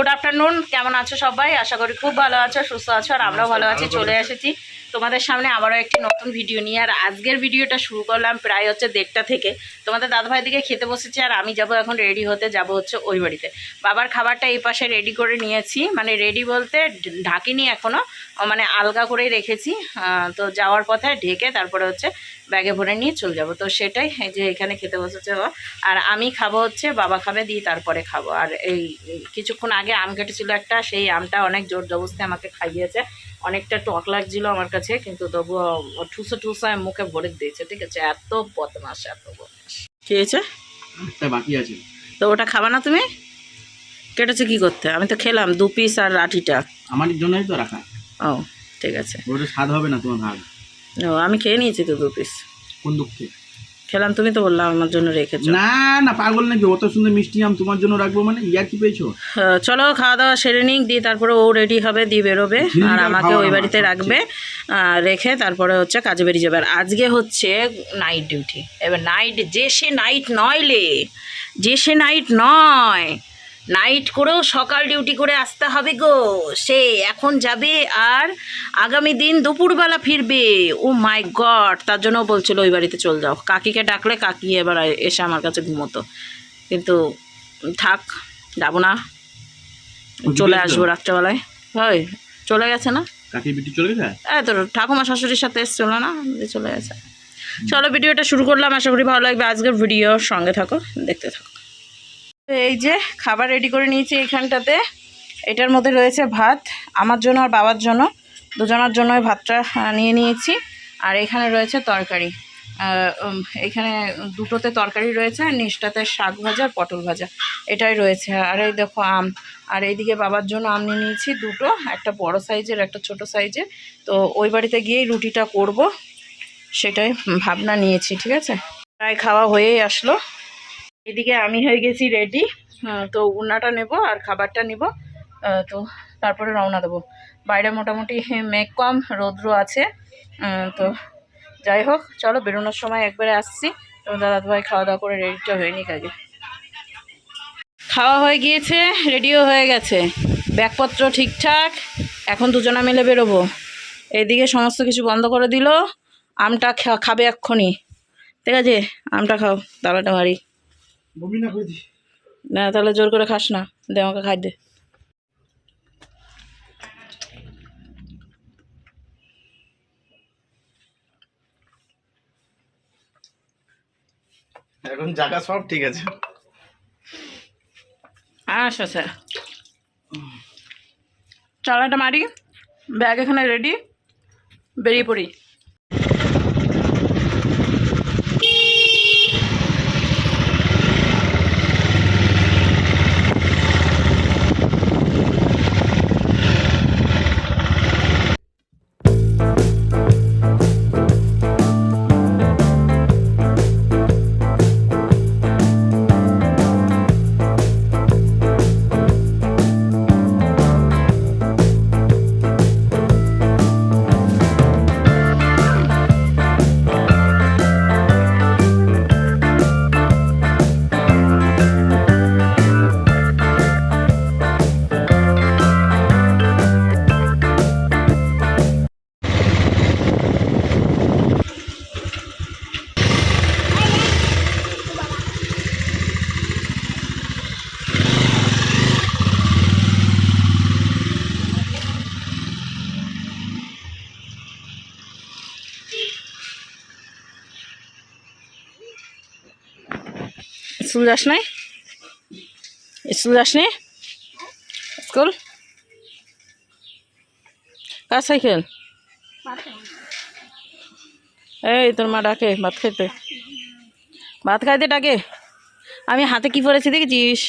খারাপ তো good afternoon কেমন আছো সবাই? আশা করি খুব ভালো আছো সুস্থ আছো আর আমরাও ভালো আছি চলে এসেছি তোমাদের সামনে আবারও একটি নতুন ভিডিও নিয়ে। আর আজকের ভিডিওটা শুরু করলাম প্রায় হচ্ছে দেড়টা থেকে। তোমাদের দাদাভাই দিকে খেতে বসেছি আর আমি যাব এখন রেডি হতে যাব হচ্ছে ওই বাড়িতে। বাবার খাবারটা এই পাশে রেডি করে নিয়েছি। মানে রেডি বলতে ঢাকিনি এখনও মানে আলগা করেই রেখেছি। তো যাওয়ার পথে ঢেকে তারপরে হচ্ছে ব্যাগে ভরে নিয়ে চলে যাব। তো সেটাই যে এখানে খেতে বসেছে আর আমি খাব হচ্ছে বাবা খাবে দিয়ে তারপরে খাব। আর এই কিছুক্ষণ আগে আম কেটেছিল একটা সেই আমটা অনেক জোর জবস্তি আমাকে খাইয়েছে। অনেকটা টক লাগছিল আমার কাছে কিন্তু তবুও ঠুসো ঠুসো আমি মুখে ভরে দিয়েছে ঠিক আছে? এত বদমাস এত বদমাস খেয়েছে বাকি আছে। তো ওটা খাবা না তুমি? কেটেছে কি করতে? আমি তো খেলাম দু পিস আর লাঠিটা আমার জন্যই তো রাখা। ও ঠিক আছে। ওটা স্বাদ হবে না তোমার ভাগ। ও আমি খেয়ে নিয়েছি তো দু পিস কোন দুঃখে? খেলাম তুমি তো বললাম আমার জন্য রেখেছো। না না পাগল নাকি? অত সুন্দর মিষ্টি আম তোমার জন্য রাখব মানে? ইয়া কি পেয়েছ? চলো খাওয়া দাওয়া সেরে নিক দিয়ে তারপরে ও রেডি হবে দিয়ে বেরোবে। আর আমাকে ওই বাড়িতে রাখবে রেখে তারপরে হচ্ছে কাজে বেরিয়ে যাবে। আর আজকে হচ্ছে নাইট ডিউটি এবার নাইট যে সে নাইট নয় লে যে সে নাইট নয় নাইট করেও সকাল ডিউটি করে আসতে হবে গো। সে এখন যাবে আর আগামী দিন দুপুরবেলা ফিরবে। ও মাই গড তার জন্য বলছিল ওই বাড়িতে চল যাও। কাকিকে ডাকলে কাকি এবার এসে আমার কাছে ঘুমোতো। কিন্তু থাক যাব না। চলে আসব রাত্রেবেলায়। হয় চলে গেছে না? কাকি বিটি চলে গেছে? এই তো ঠাকুমা শাশুড়ির সাথে এসছিল না? চলে গেছে। চলো ভিডিওটা শুরু করলাম। আশা করি ভালো লাগবে। আজকের ভিডিও সঙ্গে থাকো দেখতে থাকো। তো এই যে খাবার রেডি করে নিয়েছি এইখানটাতে এটার মধ্যে রয়েছে ভাত, আমার জন্য আর বাবার জন্য। দুজনের জন্য ভাতটা নিয়ে নিয়েছি। আর এখানে রয়েছে তরকারি। এখানে দুটোতে তরকারি রয়েছে, আর নিচটাতে শাক ভাজা পটল ভাজা। এটাই রয়েছে। আর এই দেখো আম। আর এইদিকে বাবার জন্য আম নিয়ে নিয়েছি, দুটো, একটা বড় সাইজের, একটা ছোট সাইজের। তো ওই বাড়িতে গিয়েই রুটিটা করব, সেটাই ভাবনা নিয়েছি, ঠিক আছে? প্রায় খাওয়া হয়েই আসলো। এদিকে আমি হয়ে গেছি রেডি তো উন্নাটা নেব আর খাবারটা নেব তো তারপরে রওনা দেবো। বাইরে মোটামুটি মেঘ কম, রৌদ্র আছে তো যাই হোক, চলো বেরোনোর সময় একবারে আসছি। তো দাদা ভাই খাওয়া দাওয়া করে রেডিটা হয়ে নিক আগে। খাওয়া হয়ে গিয়েছে রেডিও হয়ে গেছে। ব্যাগপত্র ঠিকঠাক, এখন দুজনা মিলে বেরোবো। এদিকে সমস্ত কিছু বন্ধ করে দিল, আমটা খাবে এক্ষুনি। ঠিক আছে? আমটা খাও তালাটা মারি বমি না করে না তাহলে জোর করে খাস না। দে আমাকে খাই দে। এখন জায়গা সব ঠিক আছে। আচ্ছা স্যার চালাটা মারি। ব্যাগ এখানে রেডি বেরিয়ে পড়ি। স্কুল যাস নাই? স্কুল যাস নি? স্কুল? কার সাইকেল? এই, তোর মা ডাকে ভাত খাইতে। ভাত খাইতে ডাকে। আমি হাতে কি পরেছি দেখেছিস?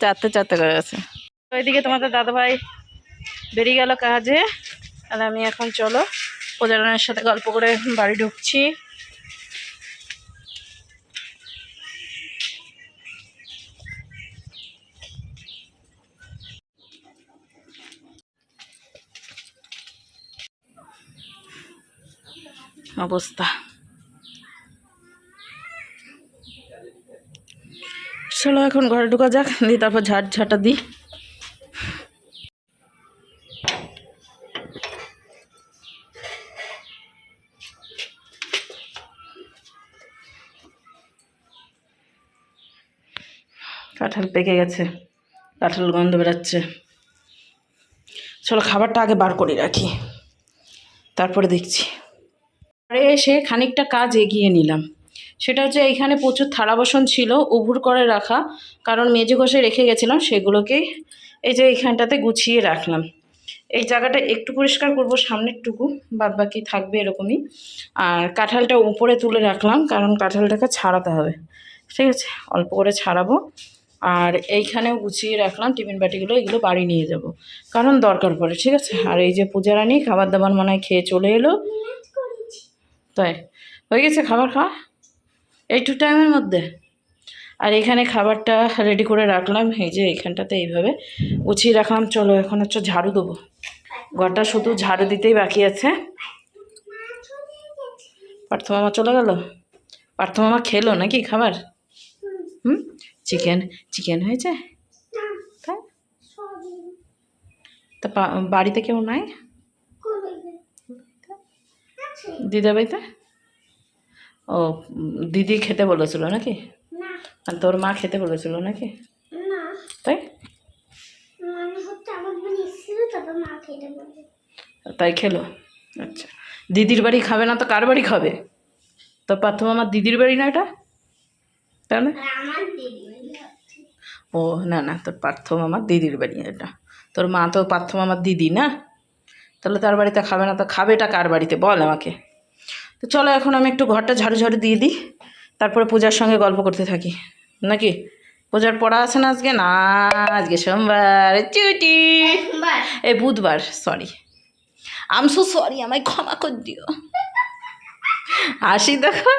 চারটে চারটে করে আছে ওইদিকে তোমাদের দাদাভাই বেরিয়ে গেল কাজে। আর আমি এখন চলো প্রজারণের সাথে গল্প করে বাড়ি ঢুকছি। অবস্থা। চলো এখন ঘরে ঢুকা যাক, দিয়ে তারপর ঝাড় ঝাঁটা দিই। পেকে গেছে, কাঁঠাল গন্ধ বেরাচ্ছে। চলো খাবারটা আগে বার করে রাখি, তারপরে দেখছি। পরে এসে খানিকটা কাজ এগিয়ে নিলাম। সেটা হচ্ছে এইখানে প্রচুর থালা বাসন ছিল উভুর করে রাখা, কারণ মেজে ঘষে রেখে গেছিলাম, সেগুলোকে এই যে এইখানটাতে গুছিয়ে রাখলাম। এই জায়গাটা একটু পরিষ্কার করব, সামনেরটুকু বাদ বাকি থাকবে এরকমই। আর কাঁঠালটা উপরে তুলে রাখলাম, কারণ কাঁঠালটাকে ছাড়াতে হবে। ঠিক আছে, অল্প করে ছাড়াবো। আর এইখানেও গুছিয়ে রাখলাম, টিফিন বাটিগুলো, এগুলো বাড়ি নিয়ে যাব। কারণ দরকার পড়ে, ঠিক আছে? আর এই যে পূজা রানী খাবার দাবার মনে হয় খেয়ে চলে এলো। তাই হয়ে গেছে খাবার খাওয়া? এইটু টাইমের মধ্যে। আর এখানে খাবারটা রেডি করে রাখলাম, এই যে এইখানটাতে এইভাবে গুছিয়ে রাখলাম। চলো, এখন হচ্ছে ঝাড়ু দেবো। ঘরটা শুধু ঝাড়ু দিতেই বাকি আছে। পার্থ মামা চলে গেল? পার্থ মামা খেলো নাকি খাবার? হুম? চিকেন চিকেন হয়েছে? তাই তা বাড়িতে কেউ নাই? দিদা বাড়িতে ও দিদি খেতে বলেছিল নাকি? না। আর তোর মা খেতে বলেছিল নাকি? তাই? মানে হচ্ছে আমার বোন এসেছিল তারপর মা খেতে বলবে তাই খেলো? আচ্ছা। দিদির বাড়ি খাবে না তো কার বাড়ি খাবে? তো প্রথম আমার দিদির বাড়ি না এটা? তাহলে? আমার দিদি ও না না তোর পার্থ মামার দিদির বাড়ি এটা। তোর মা তো পার্থ মামার দিদি না? তাহলে তার বাড়িতে খাবে না তো খাবে এটা কার বাড়িতে? বল আমাকে। তো চলো এখন আমি একটু ঘরটা ঝাড়ু ঝাড়ু দিয়ে দিই তারপরে পূজার সঙ্গে গল্প করতে থাকি। নাকি? পূজার পড়া আছে না আজকে? না আজকে সোমবার। চুটি। এই বুধবার সরি আম সো সরি আমায় ক্ষমা করে দিও। আসি দেখো।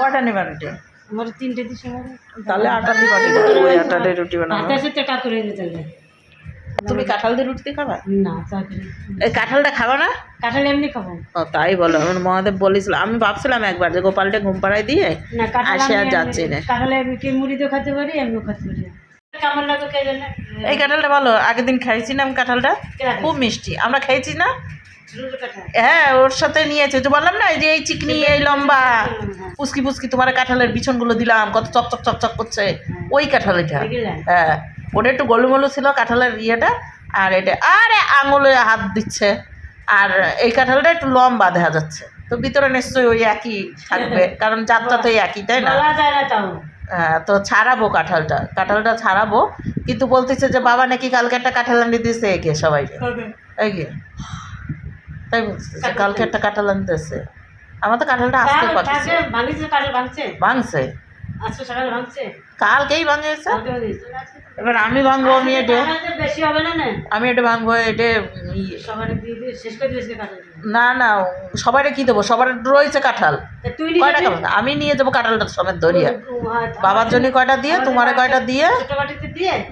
কটা নেবার রুটি? আমার তিনটে দিস তাহলে আটা দিয়ে বাটি ওই আটা দিয়ে রুটি বানাবো। করে হবে তুমি কাঁঠাল দিয়ে রুটি খাবা? না এই কাঁঠালটা খাবা না? কাঁঠাল এমনি খাব। ও তাই বলো। আমার মহাদেব বলেছিল আমি ভাবছিলাম একবার যে গোপালটা ঘুম পাড়ায় দিয়ে আসে আর যাচ্ছি না। কাঁঠালে আমি কি মুড়ি দিয়ে খেতে পারি আমিও খেতে পারি এই কাঁঠালটা ভালো আগের দিন খাইছি না আমি কাঁঠালটা খুব মিষ্টি। আমরা খাইছি না? হ্যাঁ ওর সাথে নিয়েছে। তো বললাম না এই যে এই চিকনি এই লম্বা। পুচকি পুচকি তোমার কাঁঠালের বিছনগুলো দিলাম কত চকচক চকচক করছে। ওই কাঁঠাল এটা হ্যাঁ ওটা একটু গোলুমলু ছিল কাঁঠালের ইয়েটা আর এটা আরে আঙুলে হাত দিচ্ছে। আর এই কাঁঠালটা একটু লম্বা দেখা যাচ্ছে। তো ভিতরে নিশ্চয়ই ওই একই থাকবে কারণ যাত্রা তো একই তাই না? হ্যাঁ, তো ছাড়াবো কাঁঠালটা। কাঁঠালটা ছাড়াবো কিন্তু বলতেছে যে বাবা নাকি কালকে একটা কাঁঠাল আনি দিয়েছে একে সবাই এই তাই কালকে একটা কাঁঠাল আনতেছে। আমার তো কাঁঠালটা আসতে পারতেছে ভাঙছে? কালকেই ভাঙিয়েছে এবার আমি ভাঙবো আমি এটা বেশি হবে না আমি এটা ভাঙবো এটা না না সবারে কি দেবো? সবার রয়েছে কাঁঠাল। কয়টা? আমি নিয়ে যাব কাঁঠালটা সমেত ধরিয়া। হ্যাঁ, বাবার জন্য কয়টা দিয়ে? তোমারে কয়টা দিয়ে?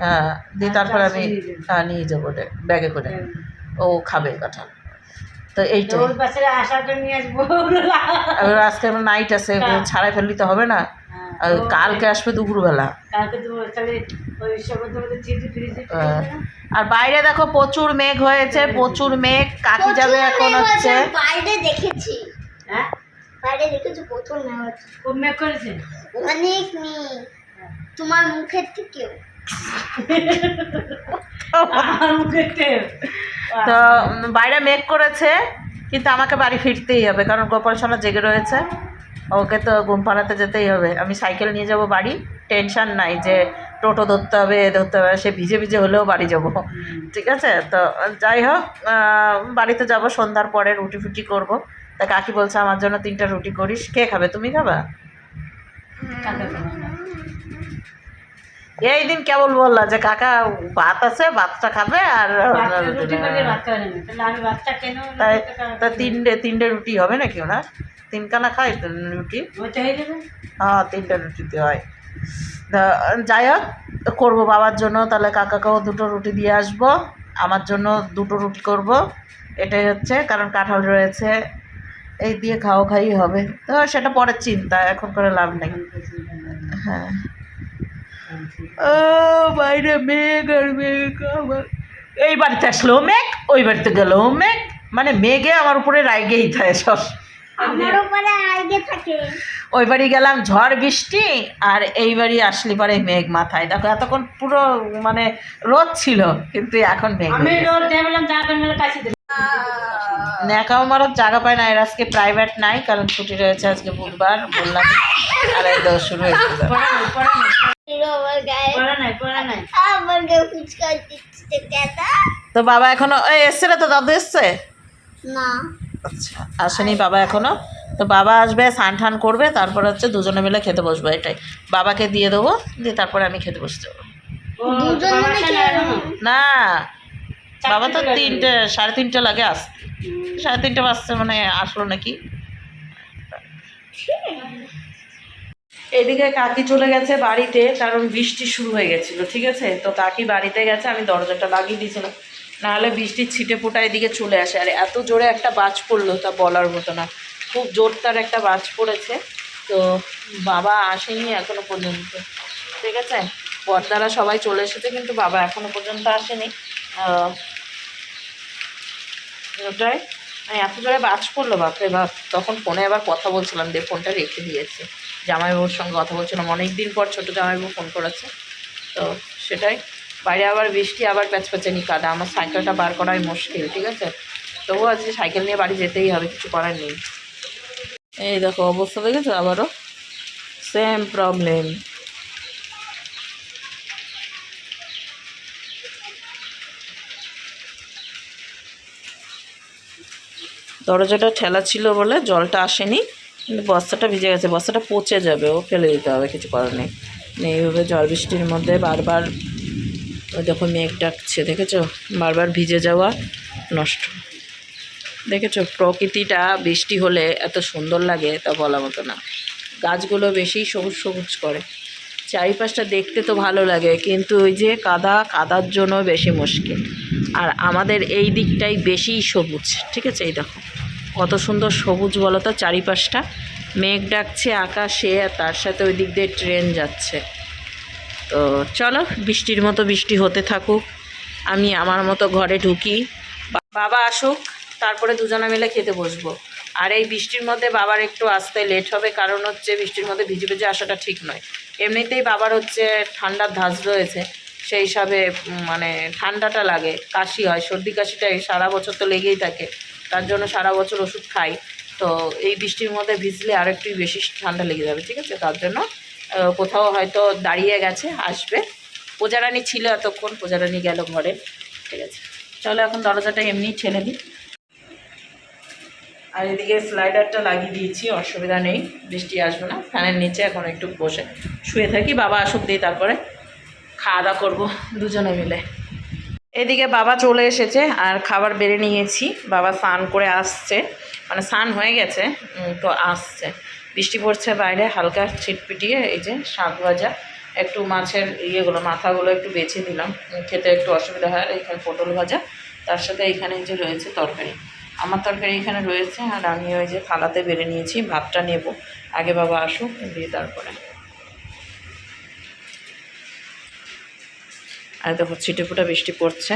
হ্যাঁ দিয়ে তারপরে আমি নিয়ে যাব। হ্যাঁ নিয়ে যাব ওটা ব্যাগে করে। ও খাবে কাঁঠাল। তো আসব। এবার আজকে আমার নাইট আছে হ্যাঁ। ছাড়াই ফেললি তো হবে না। হ্যাঁ, আর কালকে আসবে দুপুরবেলা। হ্যাঁ। আর বাইরে দেখো প্রচুর মেঘ হয়েছে প্রচুর মেঘ কাকি যাবে এখন হচ্ছে। বাইরে দেখেছি। হ্যাঁ? বাইরে দেখেছি প্রচুর খুব মেঘ করেছে? অনেক তোমার মুখের থেকেও আমার মুখে তেল। তো বাইরে মেক করেছে, কিন্তু আমাকে বাড়ি ফিরতেই হবে, কারণ গোপাল সোনা জেগে রয়েছে। ওকে তো ঘুম পাড়াতে যেতেই হবে। আমি সাইকেল নিয়ে যাব বাড়ি। টেনশন নাই যে টোটো ধরতে হবে, এ ধরতে হবে, সে ভিজে ভিজে হলেও বাড়ি যাব। ঠিক আছে? তো, যাই হোক বাড়িতে যাব, সন্ধ্যার পরে রুটি ফুটি করব। তা কাকি বলছে, আমার জন্য তিনটা রুটি করিস। কে খাবে? তুমি খাবা। এই দিন কেবল বললা যে কাকা ভাত আছে ভাতটা খাবে আর তা তিনটে তিনটে রুটি হবে নাকি ওনা তিনখানা খাই তো রুটি। হয়ে হ্যাঁ তিনটে রুটিতে হয়। যাই হোক করব বাবার জন্য। তাহলে কাকাকেও দুটো রুটি দিয়ে আসব। আমার জন্য দুটো রুটি করব। এটাই হচ্ছে কারণ কাঁঠাল রয়েছে। এই দিয়ে খাওয়া খাই হবে। তো সেটা পরের চিন্তা এখন করে লাভ নেই। হ্যাঁ। ও বাইরে মেঘ আর মেঘ আমার। এই বাড়িতে আসলো মেঘ ওই বাড়িতে গেল মেঘ। মানে মেঘে আমার উপরে রাইগেই থাকে সব। ওই বাড়ি গেলাম ঝড় বৃষ্টি আর এই বাড়ি আসলি পরে মেঘ মাথায়। দেখো এতক্ষণ পুরো মানে রোদ ছিল কিন্তু এখন মেঘ ন্যাকাও মারত জায়গা পায় না এর আজকে প্রাইভেট নাই কারণ ছুটি রয়েছে আজকে বুধবার বললাম। আর এই শুরু হয়ে গেল পড়া নাই পড়া নাই এর আমার গায়ে। পড়া নাই পড়া নাই। আমার গায়ে ফুচকা দিচ্ছে কেদা তো বাবা এখনও এই এসছে না তো দাদু এসছে? না। আচ্ছা আসেনি বাবা এখনও। তো বাবা আসবে স্নান টান করবে তারপর হচ্ছে দুজনে মিলে খেতে বসবো এটাই। বাবাকে দিয়ে দেবো দিয়ে তারপরে আমি খেতে বসতে যাব ও, দুজন বাবা মিলে আসে খেয়ে না বাবা তো তিনটে সাড়ে তিনটে লাগে আসতে হুম। সাড়ে তিনটে বাজছে মানে আসলো নাকি? এদিকে কাকি চলে গেছে বাড়িতে, কারণ বৃষ্টি শুরু হয়ে গেছিল, ঠিক আছে? তো কাকি বাড়িতে গেছে, আমি দরজাটা লাগিয়ে দিয়েছিলাম। নাহলে বৃষ্টির ছিটে ফোটা এদিকে চলে আসে। আর এত জোরে একটা বাজ পড়ল, তা বলার মতো না। খুব জোর তার একটা বাজ পড়েছে। তো বাবা আসেনি এখনও পর্যন্ত, ঠিক আছে? পর্দারা সবাই চলে এসেছে, কিন্তু বাবা এখনও পর্যন্ত আসেনি। ওটাই মানে এত জোরে বাজ পড়ল, বাপরে বাপ। তখন ফোনে আবার কথা বলছিলাম, দিয়ে ফোনটা রেখে দিয়েছি। জামাইবাবুর সঙ্গে কথা বলছিলাম। অনেক দিন পর ছোটো জামাইবাবু ফোন করেছে। তো সেটাই। বাইরে আবার বৃষ্টি, আবার প্যাচপ্যাচানি কাদা। আমার সাইকেলটা বার করাই মুশকিল, ঠিক আছে? তবুও আজকে সাইকেল নিয়ে বাড়ি যেতেই হবে, কিছু করার নেই। এই দেখো, অবস্থা দেখেছ আবারও? সেম প্রবলেম দরজাটা ঠেলা ছিল বলে জলটা আসেনি। কিন্তু বস্তাটা ভিজে গেছে, বস্তাটা পচে যাবে, ও ফেলে দিতে হবে, কিছু করার নেই। এইভাবে জল বৃষ্টির মধ্যে বারবার, ওই দেখো মেঘ ডাকছে দেখেছ? বারবার ভিজে যাওয়া নষ্ট। দেখেছ? প্রকৃতিটা বৃষ্টি হলে এত সুন্দর লাগে তা বলা মতো না। গাছগুলো বেশি সবুজ সবুজ করে। চারিপাশটা দেখতে তো ভালো লাগে, কিন্তু ওই যে কাদা, কাদার জন্য বেশি মুশকিল। আর আমাদের এই দিকটাই বেশি সবুজ, ঠিক আছে? এই দেখো। কত সুন্দর সবুজ বলো তো চারিপাশটা। মেঘ ডাকছে আকাশে আর তার সাথে ওই দিক দিয়ে ট্রেন যাচ্ছে। তো চলো, বৃষ্টির মতো বৃষ্টি হতে থাকুক। আমি আমার মতো ঘরে ঢুকি। বাবা আসুক, তারপরে দুজনে মিলে খেতে বসবো। আর এই বৃষ্টির মধ্যে বাবার একটু আসতে লেট হবে, কারণ হচ্ছে বৃষ্টির মধ্যে ভিজে ভিজে আসাটা ঠিক নয়। এমনিতেই বাবার হচ্ছে ঠান্ডার ধাঁচ রয়েছে, সেই হিসাবে মানে ঠান্ডাটা লাগে, কাশি হয়, সর্দি কাশিটা সারা বছর তো লেগেই থাকে। তার জন্য সারা বছর ওষুধ খাই। তো এই বৃষ্টির মধ্যে ভিজলে আর একটু বেশি ঠান্ডা লেগে যাবে, ঠিক আছে? তার জন্য কোথাও হয়তো দাঁড়িয়ে গেছে, আসবে। পূজারানি ছিল এতক্ষণ পূজারানি গেল ঘরে, ঠিক আছে? চলো এখন দরজাটা এমনি ঠেলে দিই। আর এদিকে স্লাইডারটা লাগিয়ে দিয়েছি, অসুবিধা নেই, বৃষ্টি আসবে না। ফ্যানের নিচে এখন একটু বসে শুয়ে থাকি, বাবা আসুক, দিয়ে তারপরে খাওয়া দাওয়া করব দুজনে মিলে। এদিকে বাবা চলে এসেছে আর খাবার বেড়ে নিয়েছি। বাবা স্নান করে আসছে। মানে স্নান হয়ে গেছে তো আসছে। বৃষ্টি পড়ছে বাইরে, হালকা ছিটপিটিয়ে এই যে শাক ভাজা, একটু মাছের ইয়েগুলো, মাথাগুলো একটু বেছে দিলাম খেতে একটু অসুবিধা হয় এখানে পটল ভাজা, তার সাথে এখানে যে রয়েছে তরকারি। আমার তরকারি এখানে রয়েছে, আর আমি ওই যে থালাতে বেড়ে নিয়েছি, ভাতটা নেব। আগে বাবা আসুক, দিয়ে তারপরে। আর দেখো ছিটে ফুটা বৃষ্টি পড়ছে।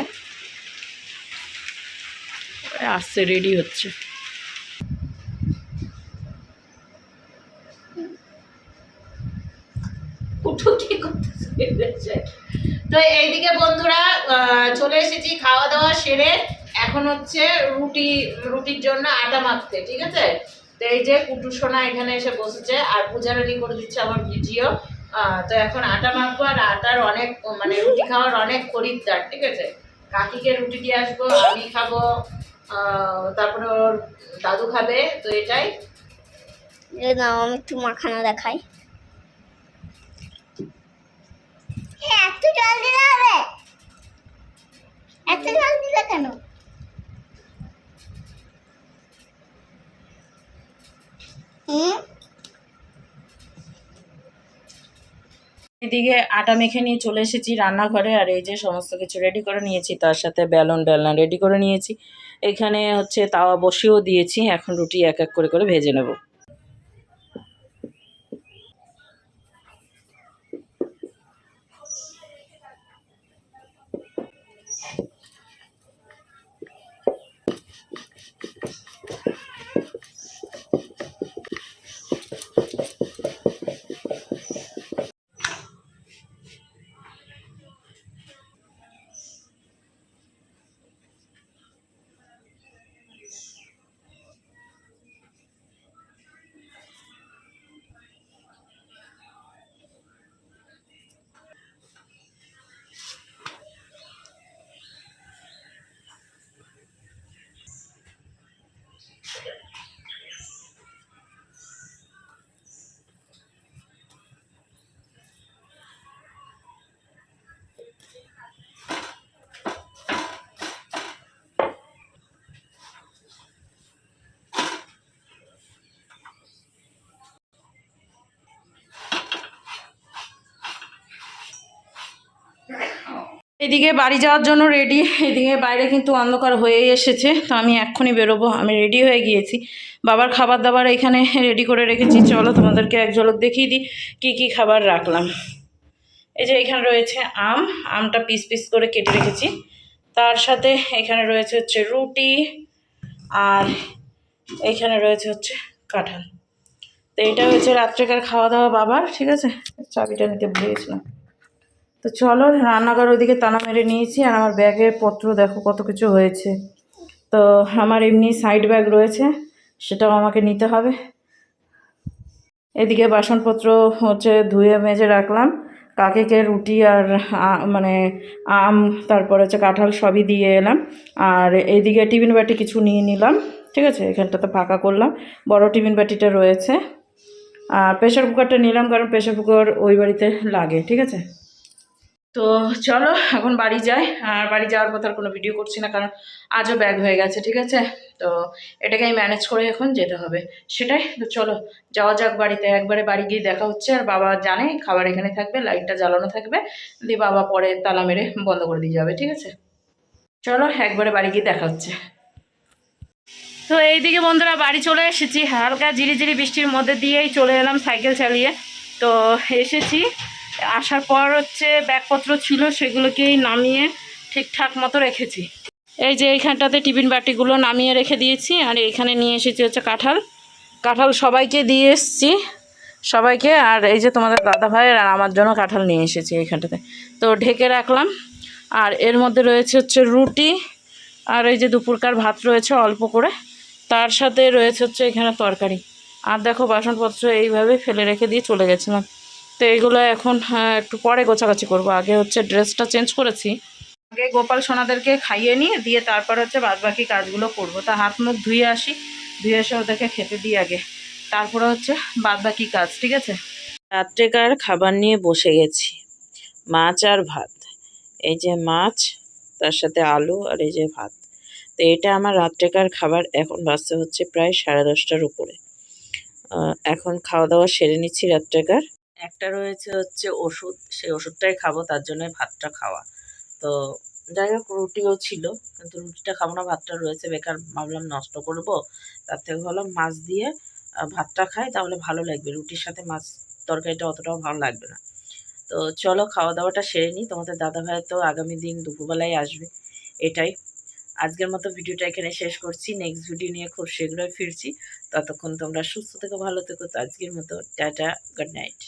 আসছে রেডি হচ্ছে। তো এইদিকে বন্ধুরা চলে এসেছি খাওয়া দাওয়া সেরে। এখন হচ্ছে রুটি, রুটির জন্য আটা মাখতে, ঠিক আছে? তো এই যে কুটু সোনা এখানে এসে বসেছে, আর পূজা রেডি করে দিচ্ছে আমার ভিডিও। তো এখন আটা মাখবো আর আটার অনেক মানে রুটি খাওয়ার অনেক খরিদ্দার ঠিক আছে? কাকিকে রুটি দিয়ে আসব আমি খাব তারপরে ওর দাদু খাবে তো এটাই। এই নাও আমি একটু মাখানা দেখাই। এত জল দিলে হবে? এত জল দিলে কেন? হুম? এদিকে আটা মেখে নিয়ে চলে এসেছি রান্নাঘরে, আর এই যে সমস্ত কিছু রেডি করে নিয়েছি, তার সাথে বেলন বেলনা রেডি করে নিয়েছি। এখানে হচ্ছে তাওয়া বসিয়েও দিয়েছি, এখন রুটি এক এক করে করে ভেজে নেব। এদিকে বাড়ি যাওয়ার জন্য রেডি এদিকে বাইরে কিন্তু অন্ধকার হয়েই এসেছে। তো আমি এক্ষুনি বেরোবো। আমি রেডি হয়ে গিয়েছি। বাবার খাবার দাবার এখানে রেডি করে রেখেছি। চলো তোমাদেরকে এক ঝলক দেখিয়ে দিই কী কী খাবার রাখলাম। এই যে এখানে রয়েছে আম। আমটা পিস পিস করে কেটে রেখেছি। তার সাথে এখানে রয়েছে হচ্ছে রুটি আর এইখানে রয়েছে হচ্ছে কাঁঠাল। তো এটা হচ্ছে রাত্রেকার খাওয়া দাওয়া বাবার, ঠিক আছে? চাবিটা নিতে ভুলে গেছিলাম। তো চলো, রান্নাঘর ওইদিকে তালা মেরে নিয়েছি আর আমার ব্যাগের পত্র দেখো কত কিছু হয়েছে। তো আমার এমনি সাইড ব্যাগ রয়েছে, সেটাও আমাকে নিতে হবে। এদিকে বাসনপত্র হচ্ছে ধুয়ে মেজে রাখলাম। কাকেকে রুটি আর মানে আম, তারপর হচ্ছে কাঁঠাল সবই দিয়ে এলাম। আর এদিকে টিফিন বাটি কিছু নিয়ে নিলাম, ঠিক আছে? এখানটাতে ফাঁকা করলাম। বড় টিফিন বাটিটা রয়েছে। আর প্রেশার কুকারটা নিলাম কারণ প্রেশার কুকার ওই বাড়িতে লাগে, ঠিক আছে? তো চলো, এখন বাড়ি যাই। আর বাড়ি যাওয়ার পর আর কোনো ভিডিও করছি না, কারণ আজও ব্যাগ হয়ে গেছে, ঠিক আছে? তো এটাকে আমি ম্যানেজ করে এখন যেতে হবে। সেটাই? তো চলো, যাওয়া যাক বাড়িতে। একবারে বাড়ি গিয়ে দেখা হচ্ছে, আর বাবা জানে, খাবার এখানে থাকবে লাইটটা জ্বালানো থাকবে। দিয়ে বাবা পরে তালা মেরে বন্ধ করে দিয়ে যাবে, ঠিক আছে? চলো, একবারে বাড়ি গিয়ে দেখা হচ্ছে। তো এইদিকে বন্ধুরা বাড়ি চলে এসেছি। হালকা ঝিরিঝিরি বৃষ্টির মধ্যে দিয়েই চলে এলাম সাইকেল চালিয়ে। তো এসেছি। আসার পর হচ্ছে ব্যাগপত্র ছিল, সেগুলোকেই নামিয়ে ঠিকঠাক মতো রেখেছি। এই যে এইখানটাতে টিফিন বাটিগুলো নামিয়ে রেখে দিয়েছি, আর এইখানে নিয়ে এসেছি হচ্ছে কাঁঠাল। কাঁঠাল সবাইকে দিয়ে এসেছি, সবাইকে, আর এই যে তোমাদের দাদা ভাইয়ের আর আমার জন্য কাঁঠাল নিয়ে এসেছি এইখানটাতে। তো ঢেকে রাখলাম, আর এর মধ্যে রয়েছে হচ্ছে রুটি, আর এই যে দুপুরকার ভাত রয়েছে অল্প করে। তার সাথে রয়েছে হচ্ছে এখানে তরকারি। আর দেখো বাসনপত্র এইভাবে ফেলে রেখে দিয়ে চলে গেছিলাম। তো এইগুলো এখন হ্যাঁ, একটু পরে গোছাগাছি করব। আগে হচ্ছে ড্রেসটা চেঞ্জ করেছি। আগে গোপাল সোনাদেরকে খাইয়ে নিয়ে দিয়ে তারপর হচ্ছে বাদবাকি কাজগুলো করব। তা হাত মুখ ধুয়ে আসি ধুয়ে এসে ওদেরকে খেতে দিই আগে। তারপরে হচ্ছে বাদ বাকি কাজ ঠিক আছে? রাত্রেকার খাবার নিয়ে বসে গেছি। মাছ আর ভাত। এই যে মাছ তার সাথে আলু আর এই যে ভাত। তো এটা আমার রাত্রেকার খাবার এখন বাজতে হচ্ছে প্রায় সাড়ে দশটার উপরে। এখন খাওয়া দাওয়া সেরে নিচ্ছি রাত্রেকার। একটা রয়েছে হচ্ছে ওষুধ, সেই ওষুধটাই খাব, তার জন্য ভাতটা খাওয়া। তো যাই হোক, রুটিও ছিল, কিন্তু রুটিটা খাব না, ভাতটা রয়েছে, বেকার ভাবলাম নষ্ট করব। তার থেকে ভাবলাম মাছ দিয়ে ভাতটা খাই, তাহলে ভালো লাগবে। রুটির সাথে মাছ তরকারিটা অতটাও ভালো লাগবে না। তো চলো খাওয়া দাওয়াটা সেরে নিই। তোমাদের দাদা ভাই তো আগামী দিন দুপুরবেলায় আসবে, এটাই। আজকের মতো ভিডিওটা এখানে শেষ করছি। নেক্সট ভিডিও নিয়ে খুব শীঘ্রই ফিরছি। ততক্ষণ তোমরা সুস্থ থেকো, ভালো থেকো। তো আজকের মতো, টাটা গুড নাইট